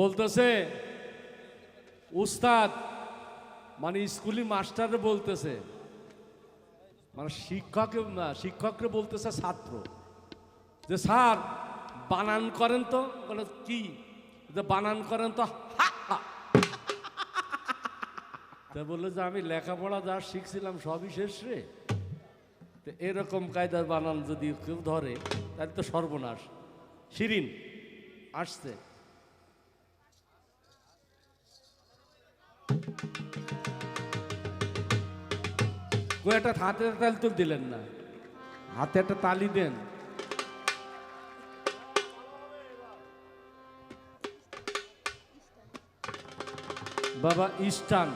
বলতেছে, উস্তাদ মানে স্কুলি মাস্টার বলতেছে মানে শিক্ষক, শিক্ষকরে বলতেছে ছাত্র, যে স্যার, বানান করেন তো, বলে কি? বানান করেন তো। তা বলল যে, আমি লেখাপড়া যা শিখছিলাম সবই শেষ রে। তো এরকম কায়দার বানান যদি কেউ ধরে, তাহলে তো সর্বনাশ। শিরিন, আসছে। কই একটা হাতে তালি তো দিলেন না। হাতে একটা তালি দেন। বাবা ইস্টান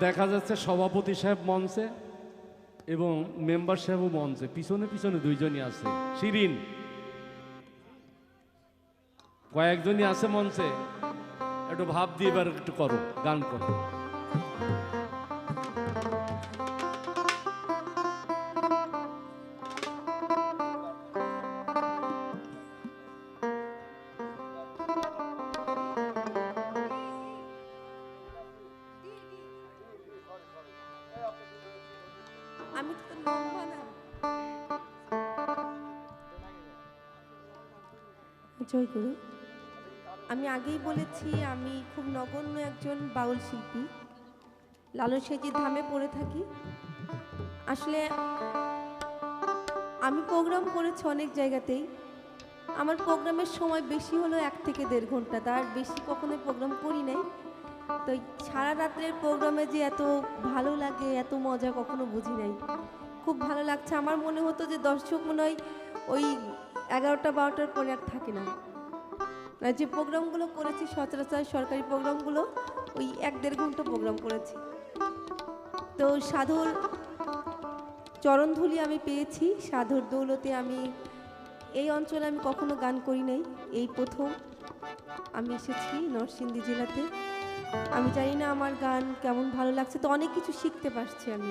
দেখা যাচ্ছে সভাপতি সাহেব মঞ্চে এবং মেম্বার সাহেবও মঞ্চে। পিছনে পিছনে দুইজনই আছে। শিরিন। কয়েকজনই আছে মঞ্চে। একটু ভাব দিয়ে এবার একটু করো, গান করো। আমি তো জয় গুরু আমি আগেই বলেছি আমি খুব নগণ্য একজন বাউল শিল্পী। লালন সেজির ধামে পড়ে থাকি। আসলে আমি প্রোগ্রাম করেছি অনেক জায়গাতেই। আমার প্রোগ্রামের সময় বেশি হলো এক থেকে দেড় ঘণ্টা। তার বেশি কখনোই প্রোগ্রাম করি নাই। তো সারা রাত্রের প্রোগ্রামে যে এত ভালো লাগে, এত মজা কখনো বুঝি নাই। খুব ভালো লাগছে। আমার মনে হতো যে দর্শক মনে হয় ওই এগারোটা, বারোটার পরে আর থাকে না। যে প্রোগ্রামগুলো করেছি, সচরাচর সরকারি প্রোগ্রামগুলো ওই এক দেড় ঘণ্টা প্রোগ্রাম করেছি। তো সাধুর চরণধুলি আমি পেয়েছি। সাধুর দৌলতে আমি এই অঞ্চলে আমি কখনো গান করি নাই। এই প্রথম আমি এসেছি নরসিংদী জেলাতে। আমি জানি না আমার গান কেমন ভালো লাগছে তো অনেক কিছু শিখতে পারছি আমি।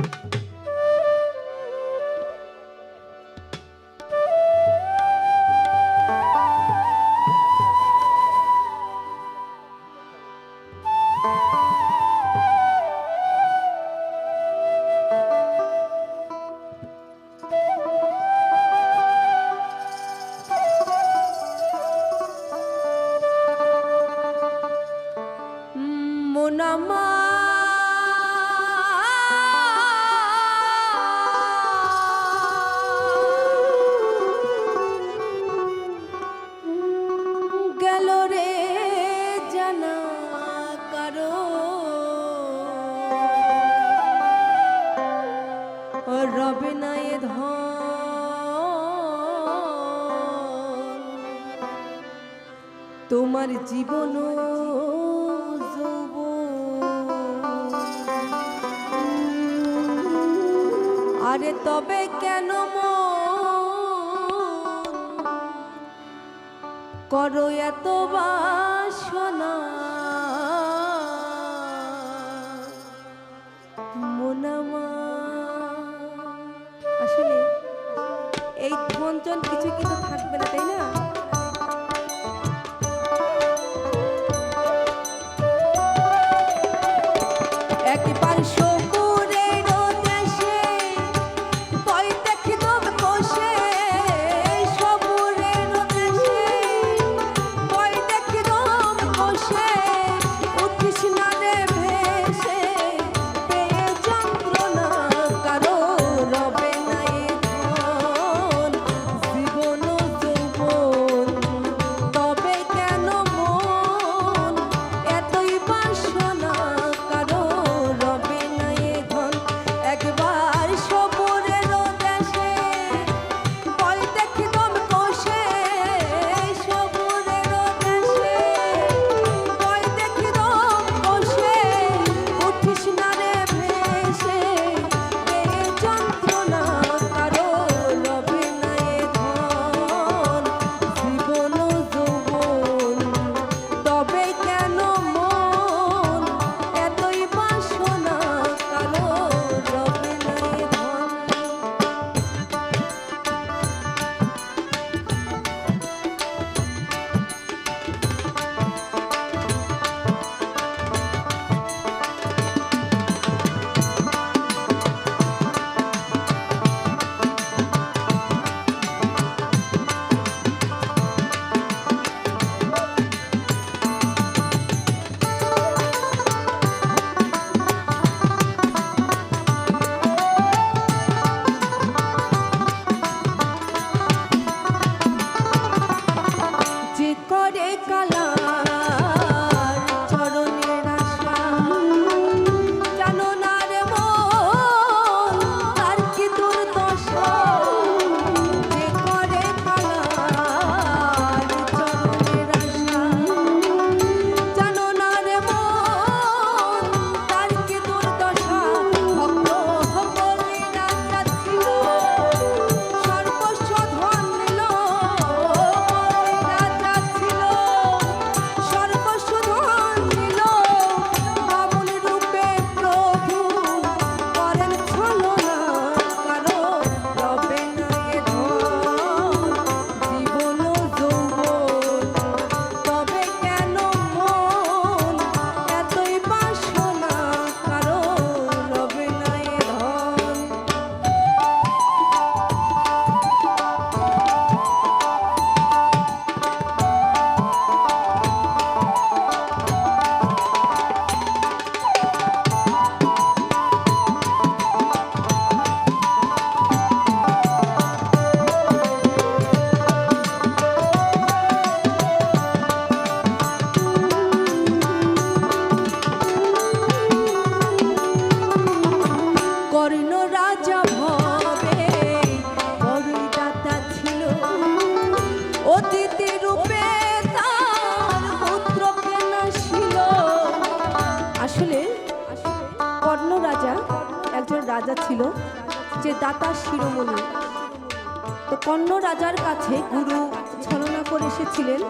রবে না এ তোমার জীবন আরে তবে কেন করো এত বাসনা। এই ধনচন কিছু কিছু থাকবে না তাই না? কর্ণ রাজার কাছে গুরু ছলনা করে এসেছিলেন।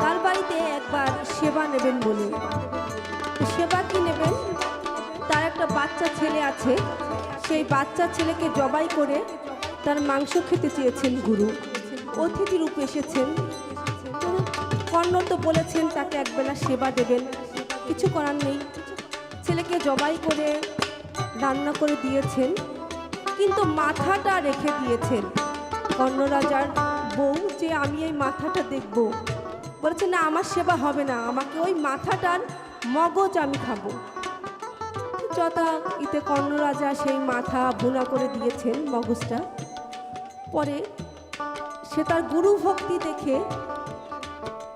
তার বাড়িতে একবার সেবা নেবেন বলে। সেবা কি নেবেন? তার একটা বাচ্চা ছেলে আছে। সেই বাচ্চা ছেলেকে জবাই করে তার মাংস খেতে চেয়েছেন গুরু। অতিথি রূপে এসেছেন। কর্ণ তো বলেছেন তাকে একবেলা সেবা দেবেন। কিছু করার নেই। ছেলেকে জবাই করে রান্না করে দিয়েছেন। কিন্তু মাথাটা রেখে দিয়েছেন। কর্ণরাজার বউ যে আমি এই মাথাটা দেখব। বলেছে, না, আমার সেবা হবে না। আমাকে ওই মাথাটার মগজ আমি খাব। যথা ইতে কর্ণরাজা সেই মাথা ভুনা করে দিয়েছেন মগজটা। পরে সে তার গুরু ভক্তি দেখে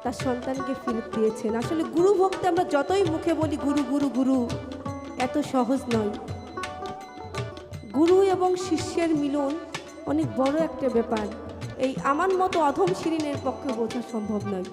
তার সন্তানকে ফিরত দিয়েছেন। আসলে গুরু ভক্তি আমরা যতই মুখে বলি গুরু গুরু গুরু, এত সহজ নয়। গুরু এবং শিষ্যের মিলন অনেক বড় একটা ব্যাপার। এই আমার মতো অধম শিরিনের পক্ষে বোঝা সম্ভব নয়।